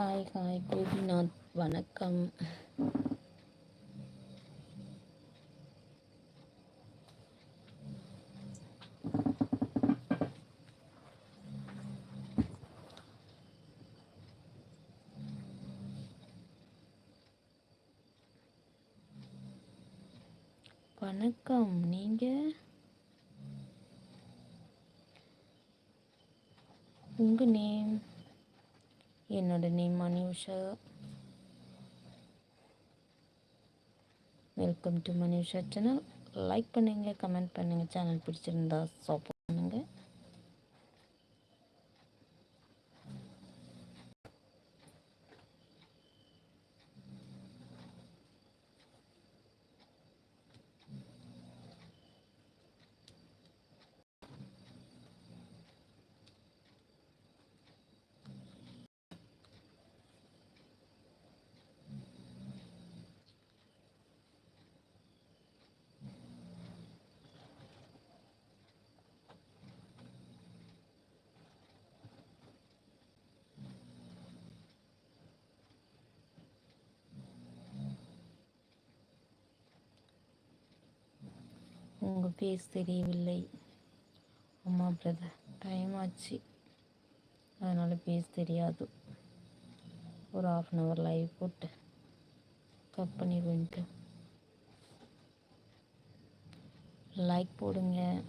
Hi hi Gopinath வணக்கம். வணக்கம் நீங்க? உங்க நே name welcome to Mani channel like பண்ணுங்கள் கமெண்ட் பண்ணுங்கள் சேனல் பிடிச்சிருந்தா சப்போர்ட் ஃபேஸ் தெரியவில்லை. அம்மா பிரதர் டைம் ஆச்சு. அதனால் ஃபேஸ் தெரியாது. ஒரு ஆஃப் அன் ஹவர் லைவ் போட்டு கட் பண்ணிடுவேன்ட்டு. லைக் போடுங்க.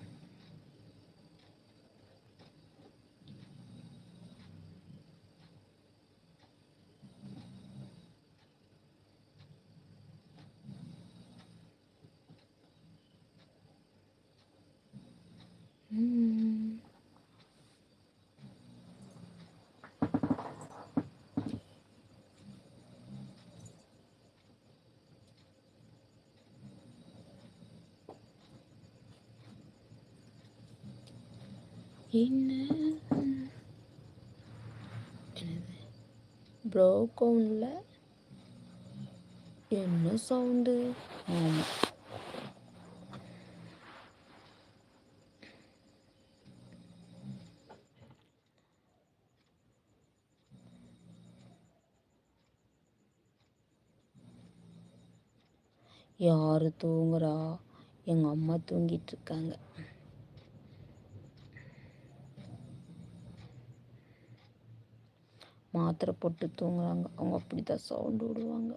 என்ன? என்னது? ப்ரோக்கோனில் என்ன சவுண்டு ஆமாம் யார் தூங்குறா? எங்கள் அம்மா தூங்கிட்டு இருக்காங்க. மாத்திரை போட்டு தூங்குறாங்க. அவங்க அப்படி தான் சவுண்டு விடுவாங்க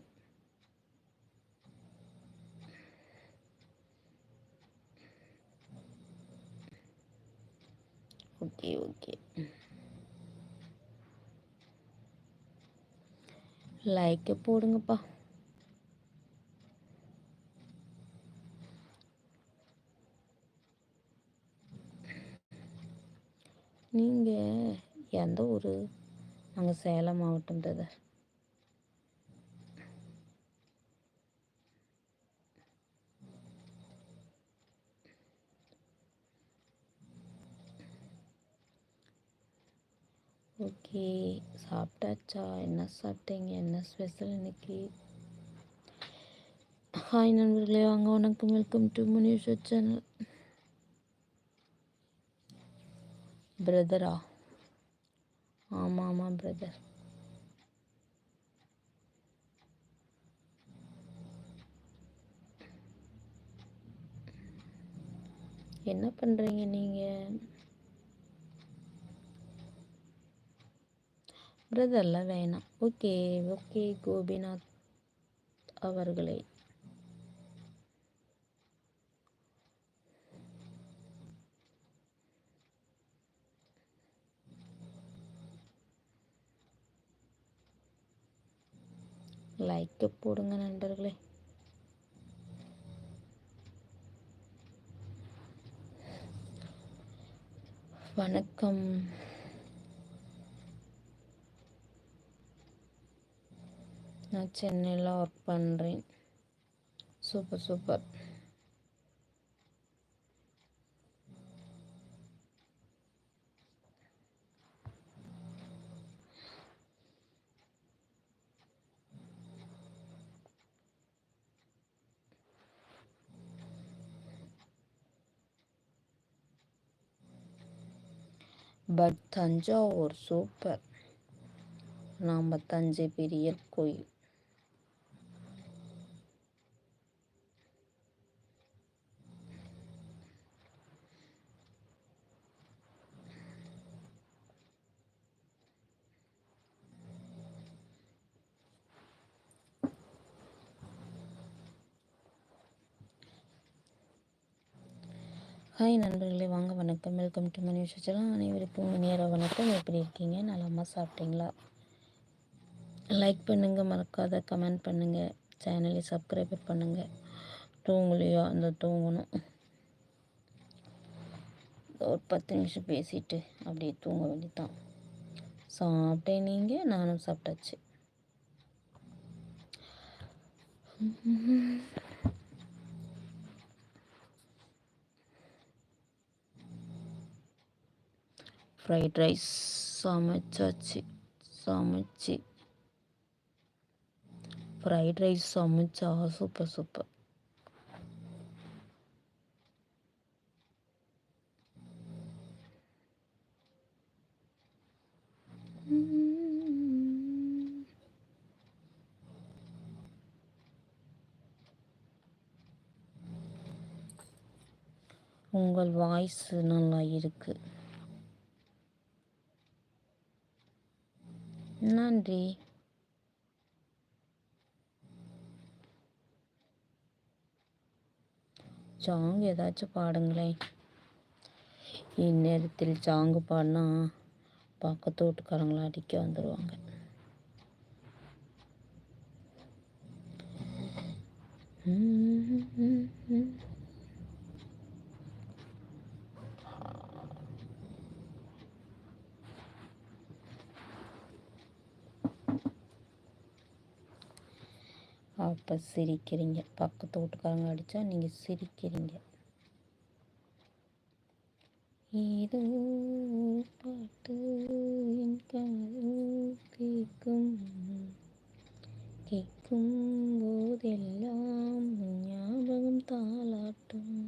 ஓகே ஓகே லைக்கை போடுங்கப்பா. நீங்கள் எந்த ஒரு நாங்கள் சேலம் மாவட்டம் பிரதர் ஓகே சாப்பிட்டாச்சா? என்ன சாப்பிட்டீங்க? என்ன ஸ்பெஷல் இன்னைக்கு? ஹாய் நண்பர்களே. வாங்க வணக்கம். வெல்கம் டு முனிஷோ சேனல் பிரதரா ஆமாம் ஆமாம் பிரதர் என்ன பண்ணுறீங்க நீங்கள் பிரதர்லாம் வேணாம். ஓகே ஓகே கோபிநாத் அவர்களே. லைக்கை போடுங்க நண்பர்களே. வணக்கம். நான் சென்னையில் ஒர்க் பண்ணுறேன் super super but Thanjavur super. நாம் தஞ்சை பெரிய கோயில். ஹாய் நண்பர்களே. வாங்க வணக்கம். வெல்கம் டு மணி விஷயம் அனைவருக்கும் நேரம் வணக்கம். எப்படி இருக்கீங்க? நலமாக சாப்பிட்டீங்களா? லைக் பண்ணுங்கள் மறக்காத. கமெண்ட் பண்ணுங்கள் சேனலை சப்ஸ்கிரைப் பண்ணுங்கள் தூங்கலையோ? அந்த தூங்கணும். ஒரு பத்து நிமிஷம் பேசிட்டு அப்படியே தூங்க வேண்டியதான் சாப்பிட்டேன் நீங்கள் நானும் சாப்பிட்டாச்சு. ஃப்ரைட் ரைஸ் சமைச்சாச்சு சமைச்சு ஃப்ரைட் ரைஸ் சமைச்சா சூப்பர் சூப்பர் உங்கள் வாய்ஸ் நல்லா இருக்குது நன்றி. சாங் ஏதாச்சும் பாடுங்களேன். இந்நேரத்தில் சாங்கு பாடினா பக்கத்து வீட்டுக்காரங்களாம் அடிக்க வந்துடுவாங்க ம் அப்போ சிரிக்கிறீங்க. பக்கத்து வீட்டுக்காரங்க அடித்தா நீங்கள் சிரிக்கிறீங்க. ஏதோ பாட்டு என் கேட்கும் கேட்கும் போதெல்லாம் ஞாபகம் தாளாட்டும்.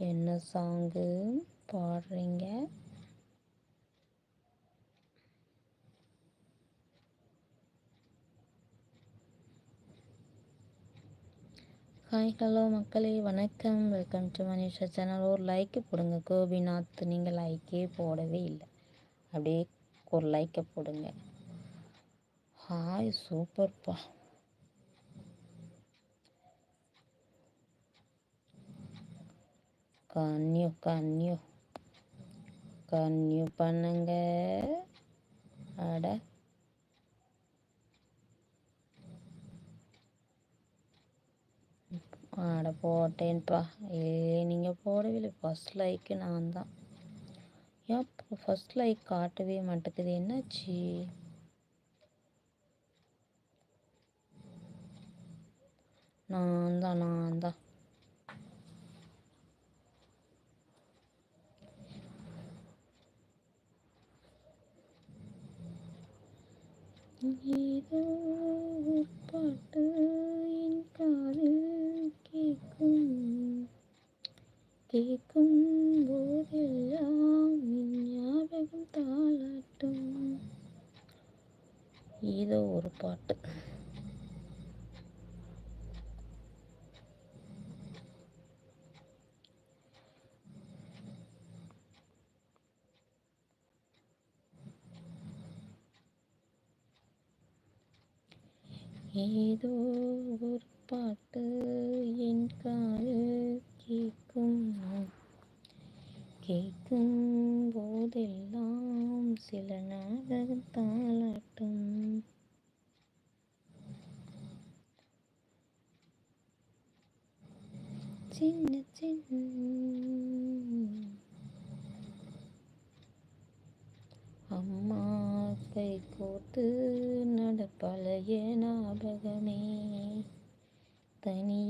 என்ன சாங்கு பாடுறீங்க? ஹாய் ஹலோ மக்களே. வணக்கம். வெல்கம் டு மனிஷா சேனல் ஒரு லைக்கு போடுங்க. கோபிநாத் நீங்கள் லைக்கே போடவே இல்லை. அப்படியே ஒரு லைக்கை போடுங்க. ஹாய் சூப்பர்ப்பா கன்யூ கன்யூ கன்யூ பண்ணுங்க. அட. ஆட போட்டேன்ப்பா ஏ நீங்கள் போடவில்லை. ஃபஸ்ட் லைக்கு நான் தான் ஏன் ஃபஸ்ட் லைக் காட்டவே மாட்டேங்குது. என்னாச்சு? நான் தான் நான் தான் ஏதோ பாட்டு என் காதில் கேட்கும் கேட்கும் போதெல்லாம் ஞாபகம் தாளாட்டும். ஏதோ ஒரு பாட்டு. ஏதோ ஒரு பாட்டு என் காது கேட்கும் கேட்கும் போதெல்லாம் சில நாடகம் தாளாட்டும் சின்ன சின்ன அம்மா கை கோத்து நடப்பழைய ஞாபகமே. தனியே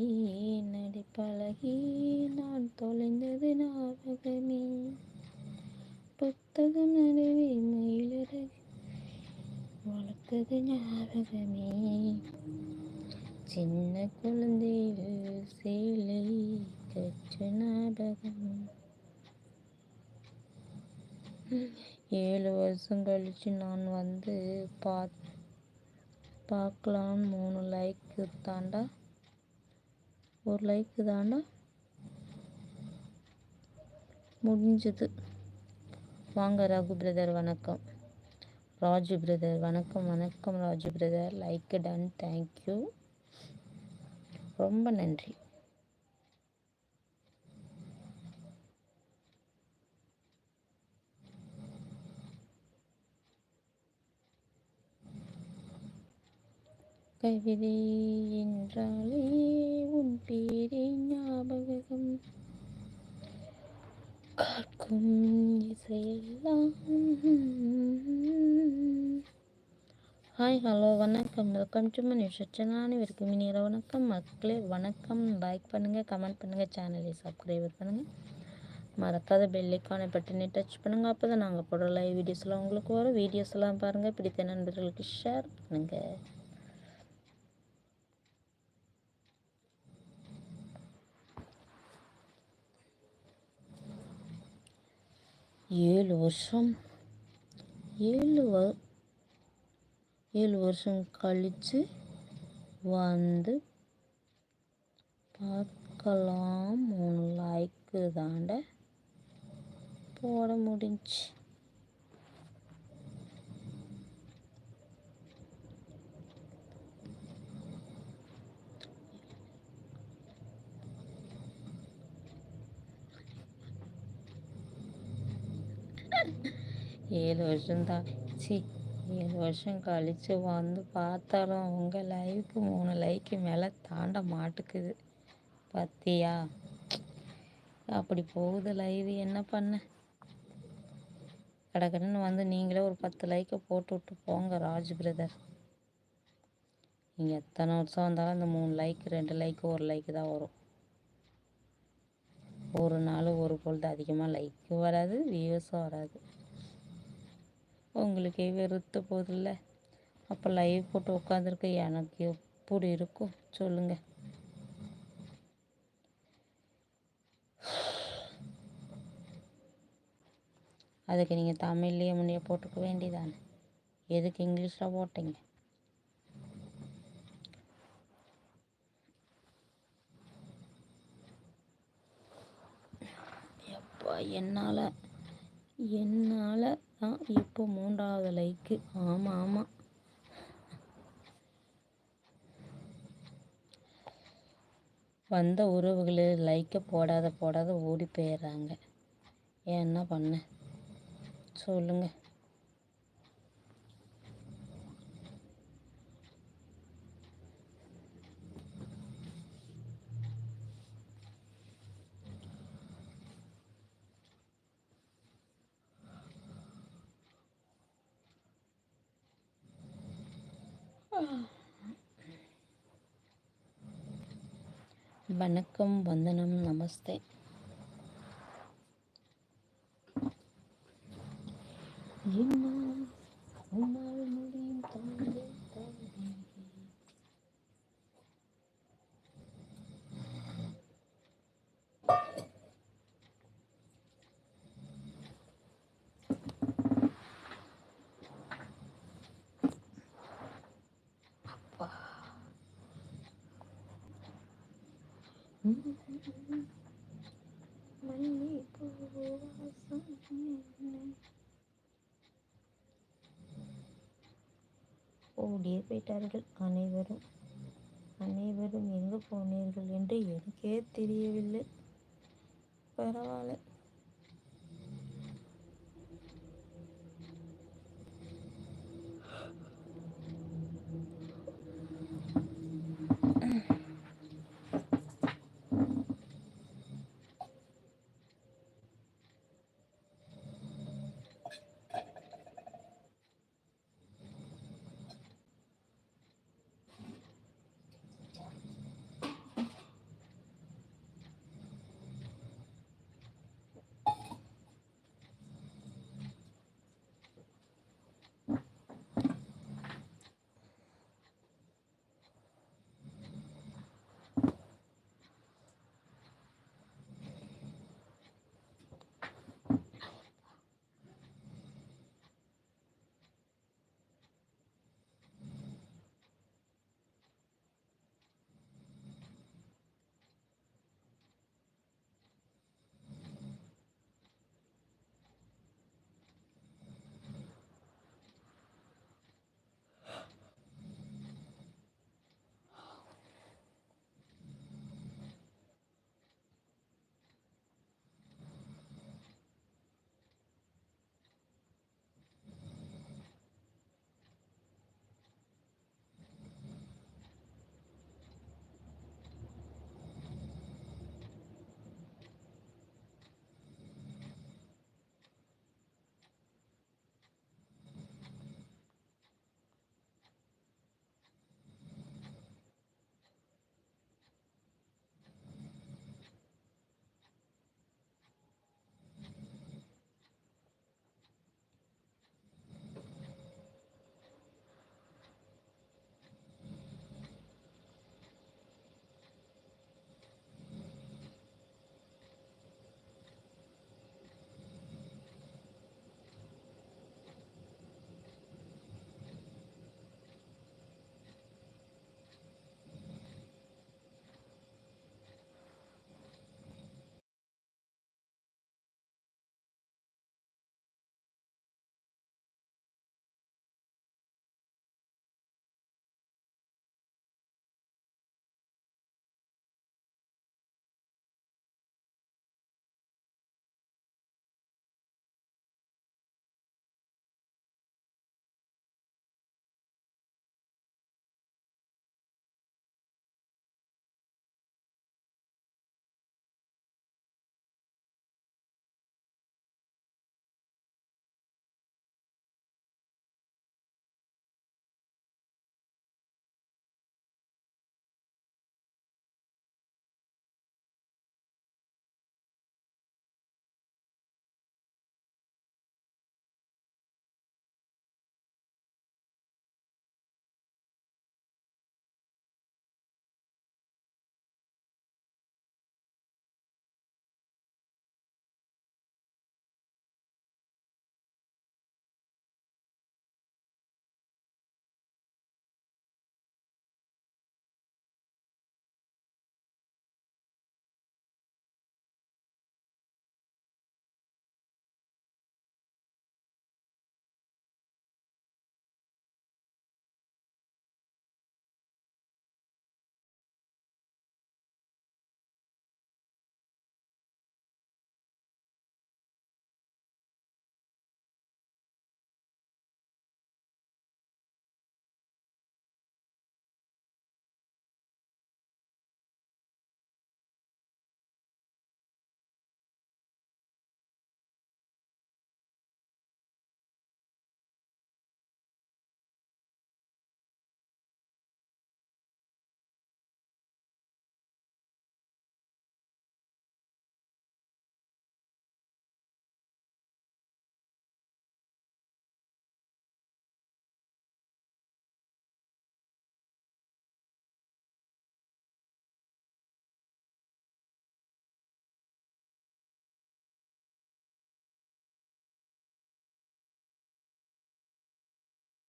பார்க்கலாம் மூணு லைக்கு தாண்டா. ஒரு லைக்கு தாண்டா. முடிஞ்சது. வாங்க ரகு பிரதர் வணக்கம். ராஜு பிரதர் வணக்கம் வணக்கம் Raju brother like done thank you ரொம்ப நன்றி. கவிதை என்றாலே உன் பேரை ஞாபகம் காக்கும் இசையெல்லாம். ஹாய் ஹலோ வணக்கம். வெல்கம் டு மணி சச்சனான அனைவருக்கும் இனிய வணக்கம். மக்களே வணக்கம். லைக் பண்ணுங்கள் கமெண்ட் பண்ணுங்கள் சேனலை சப்ஸ்கிரைப் பண்ணுங்கள் மறக்காத பெல்லைக்கான பட்டனை டச் பண்ணுங்கள் அப்போ தான் நாங்கள் போடுற லைவ் வீடியோஸ்லாம் உங்களுக்கு வரும். வீடியோஸ்லாம் பாருங்கள் பிடித்த நண்பர்களுக்கு ஷேர் பண்ணுங்கள் ஏழு வருஷம் ஏழு வ ஏழு வருஷம் கழித்து வந்து பார்க்கலாம். மூணு லைக்கு தாண்ட போட முடிஞ்சு ஏழு வருஷம் தான் சி ஏழு வருஷம் கழித்து வந்து பார்த்தாலும் உங்கள் லைவுக்கு மூணு லைக்கு மேலே தாண்ட மாட்டுக்குது. பத்தியா? அப்படி போகுது லைவ். என்ன பண்ண? கடகடன்னு வந்து நீங்களே ஒரு பத்து லைக்கை போட்டு விட்டு போங்க ராஜ் பிரதர். நீங்கள் எத்தனை வருஷம் வந்தாலும் அந்த மூணு லைக் ரெண்டு லைக்கு ஒரு லைக்கு தான் வரும். ஒரு நாள் ஒரு பொழுது அதிகமாக லைக்கும் வராது வியூஸும் வராது. உங்களுக்கே வெறுத்து போதில்ல. அப்போ லைவ் போட்டு உட்காந்துருக்க எனக்கு எப்படி இருக்கும்? சொல்லுங்க. அதுக்கு நீங்கள் தமிழ்லேயே முன்னே போட்டுக்க வேண்டியதானே? எதுக்கு இங்கிலீஷில் போட்டீங்க? எப்பா என்னால் என்னால் தான் இப்போ மூன்றாவது லைக்கு. ஆமாம் ஆமாம் வந்த உறவுகள் லைக்கை போடாத போடாத ஓடி போயிடுறாங்க. என்ன பண்ண? சொல்லுங்கள் வணக்கம் வந்தனம் நமஸ்தே. என்ன ஓடியே போயிட்டார்கள். அனைவரும் அனைவரும் எங்கு போனீர்கள் என்று எனக்கே தெரியவில்லை. பரவாயில்ல.